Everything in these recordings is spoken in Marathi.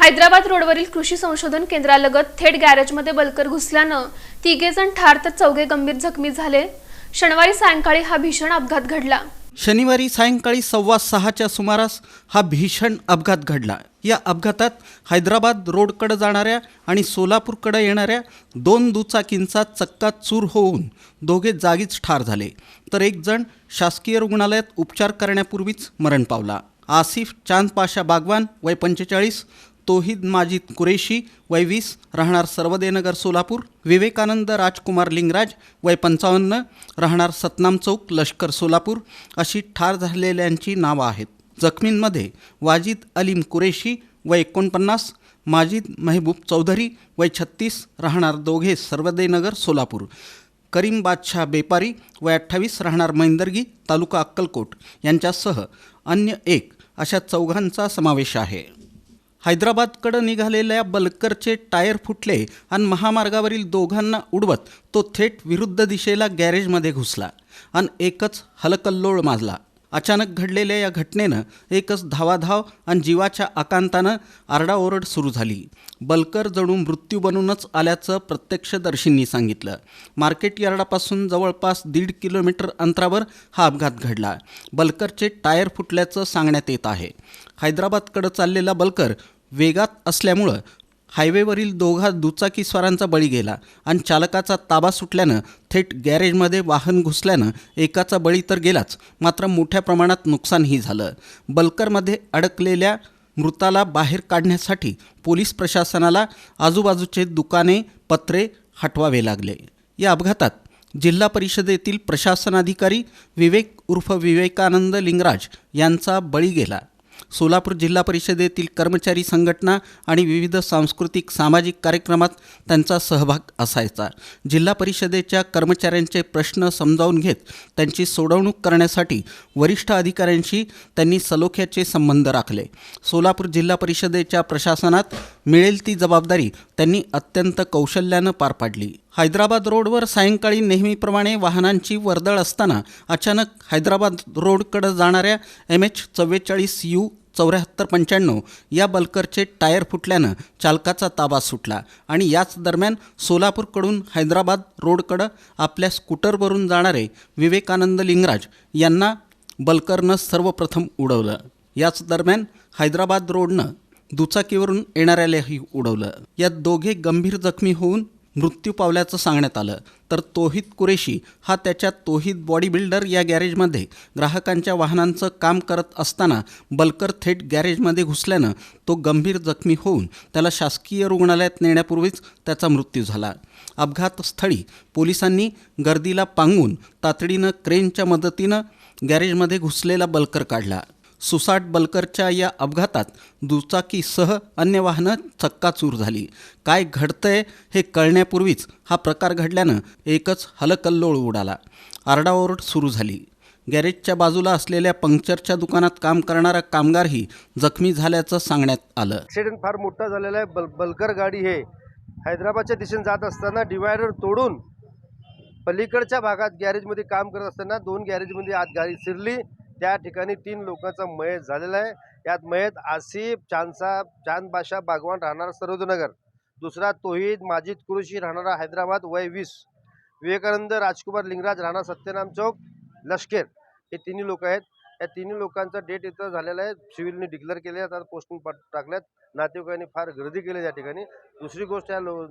हैदराबाद रोडवरील कृषी संशोधन केंद्रालगत थेट गॅरेजमध्ये बलकर घुसल्यानं तिघे जण ठार तर चौघे गंभीर जखमी झाले. शनिवारी सायंकाळी हा भीषण अपघात घडला. शनिवारी सायंकाळी सव्वा सहाच्या सुमारास हा भीषण अपघात घडला. या अपघातात हैदराबाद रोडकडे जाणाऱ्या आणि सोलापूरकडे येणाऱ्या दोन दुचाकींचा चक्का चूर होऊन दोघे जागीच ठार झाले. तर एक जण शासकीय रुग्णालयात उपचार करण्यापूर्वीच मरण पावला. आसिफ चांद पाशा बागवान वय पंचेचाळीस तोहिद माजिद कुरेशी वय वीस राहणार सर्वदेनगर सोलापूर विवेकानंद राजकुमार लिंगराज वय पंचावन्न राहणार सतनाम चौक लष्कर सोलापूर अशी ठार झालेल्यांची नावं आहेत. जखमींमध्ये वाजिद अलीम कुरेशी वय एकोणपन्नास माजिद मेहबूब चौधरी वय छत्तीस राहणार दोघे सर्वदेनगर सोलापूर. करीम बादशाह बेपारी वय अठ्ठावीस राहणार मैंदर्गी तालुका अक्कलकोट यांच्यासह अन्य एक अशा चौघांचा समावेश आहे. हैदराबादकडं निघालेल्या बलकरचे टायर फुटले आणि महामार्गावरील दोघांना उडवत तो थेट विरुद्ध दिशेला गॅरेजमध्ये घुसला आणि एकच हलकल्लोळ माजला. अचानक घडलेल्या या घटनेनं एकच धावाधाव आणि जीवाच्या आकांतानं आरडाओरड सुरू झाली. बलकर जणू मृत्यू बनूनच आल्याचं प्रत्यक्षदर्शींनी सांगितलं. मार्केट यार्डापासून जवळपास दीड किलोमीटर अंतरावर हा अपघात घडला. बलकरचे टायर फुटल्याचं सांगण्यात येत आहे. हैदराबादकडं चाललेला बलकर वेगात असल्यामुळं हायवेवरील दोघा दुचाकीस्वारांचा बळी गेला आणि चालकाचा ताबा सुटल्यानं थेट गॅरेजमध्ये वाहन घुसल्यानं एकाचा बळी तर गेलाच मात्र मोठ्या प्रमाणात नुकसानही झालं. बलकरमध्ये अडकलेल्या मृताला बाहेर काढण्यासाठी पोलीस प्रशासनाला आजूबाजूचे दुकाने पत्रे हटवावे लागले. या अपघातात जिल्हा परिषदेतील प्रशासनाधिकारी विवेक उर्फ विवेकानंद लिंगराज यांचा बळी गेला. सोलापूर जिल्हा परिषदेतील कर्मचारी संघटना आणि विविध सांस्कृतिक सामाजिक कार्यक्रमात त्यांचा सहभाग असायचा. जिल्हा परिषदेच्या कर्मचाऱ्यांचे प्रश्न समजावून घेत त्यांची सोडवणूक करण्यासाठी वरिष्ठ अधिकाऱ्यांशी त्यांनी सलोख्याचे संबंध राखले. सोलापूर जिल्हा परिषदेच्या प्रशासनात मिळेल ती जबाबदारी त्यांनी अत्यंत कौशल्यानं पार पाडली. हैदराबाद रोडवर सायंकाळी नेहमीप्रमाणे वाहनांची वर्दळ असताना अचानक हैदराबाद रोडकडे जाणाऱ्या एम एच चव्वेचाळीस यू चौऱ्याहत्तर पंच्याण्णव या बल्करचे टायर फुटल्यानं चालकाचा ताबा सुटला आणि याच दरम्यान सोलापूरकडून हैदराबाद रोडकडं आपल्या स्कूटरवरून जाणारे विवेकानंद लिंगराज यांना बल्करनं सर्वप्रथम उडवलं. याच दरम्यान हैदराबाद रोडनं दुचाकीवरून येणाऱ्यालाही उडवलं. यात दोघे गंभीर जखमी होऊन मृत्यू पावल्याचं सांगण्यात आलं. तर तोहित कुरेशी हा त्याच्या तोहित बॉडी बिल्डर या गॅरेजमध्ये ग्राहकांच्या वाहनांचं काम करत असताना बलकर थेट गॅरेजमध्ये घुसल्यानं तो गंभीर जखमी होऊन त्याला शासकीय रुग्णालयात नेण्यापूर्वीच त्याचा मृत्यू झाला. अपघातस्थळी पोलिसांनी गर्दीला पांगून तातडीनं क्रेनच्या मदतीनं गॅरेजमध्ये घुसलेला बलकर काढला. सुसाट बलकरच्या या अपघातात दुचाकीसह अन्य वाहनं चक्काचूर झाली. काय घडतंय हे कळण्यापूर्वीच हा प्रकार घडल्यानं एकच हलकल्लोळ उडाला. आरडाओरड सुरू झाली. गॅरेजच्या बाजूला असलेल्या पंक्चरच्या दुकानात काम करणारा कामगारही जखमी झाल्याचं सांगण्यात आलं. ॲक्सिडेंट फार मोठा झालेला आहे. बल बलकर गाडी हे हैदराबादच्या दिशेने जात असताना डिवायडर तोडून पलीकडच्या भागात गॅरेजमध्ये काम करत असताना दोन गॅरेजमध्ये आत गाडी शिरली. त्या ठिकाणी तीन लोकांचा मयत झालेला आहे. यात मयत आसिफ चांदसाब चांद बाशा बागवान राहणारा सरोदनगर दुसरा तोहीद माजिद कुरुशी राहणारा हैदराबाद वय वीस. विवेकानंद राजकुमार लिंगराज राहणार सत्यनाम चौक लष्कर. हे तिन्ही लोक आहेत. या तिन्ही लोकांचा डेट इथं झालेला आहे. सिव्हिलने डिक्लेअर केले आता पोस्टिंग पाठ टाकल्यात. नातेवाईकांनी फार गर्दी केली त्या ठिकाणी. दुसरी गोष्ट या लो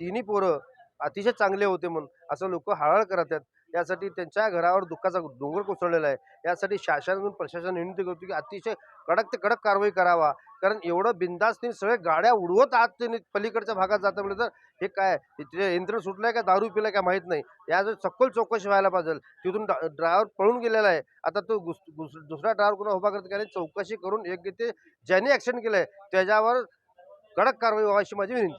तिन्ही पोरं अतिशय चांगले होते म्हणून असं लोक हळहळ करत आहेत. यासाठी त्यांच्या घरावर दुःखाचा डोंगर कोसळलेला आहे. यासाठी शासनातून प्रशासन विनंती करतो की अतिशय कडक ते कडक कारवाई करावा. कारण एवढं बिंदास सगळे गाड्या उडवत आत त्यांनी पलीकडच्या भागात जातं म्हणजे तर हे काय? यंत्र सुटलं सुटलंय का? दारू पिलाय का? माहीत नाही. या जर सखोल चौकशी व्हायला पाहिजे. तिथून ड्रायव्हर पळून गेलेला आहे. आता तो गुस- गुस- दुसरा ड्रायव्हर कुणा उभा करत? कारण चौकशी करून योग्य ते ज्याने ॲक्सिडेंट आहे त्याच्यावर कडक कारवाई व्हावी अशी माझी विनंती.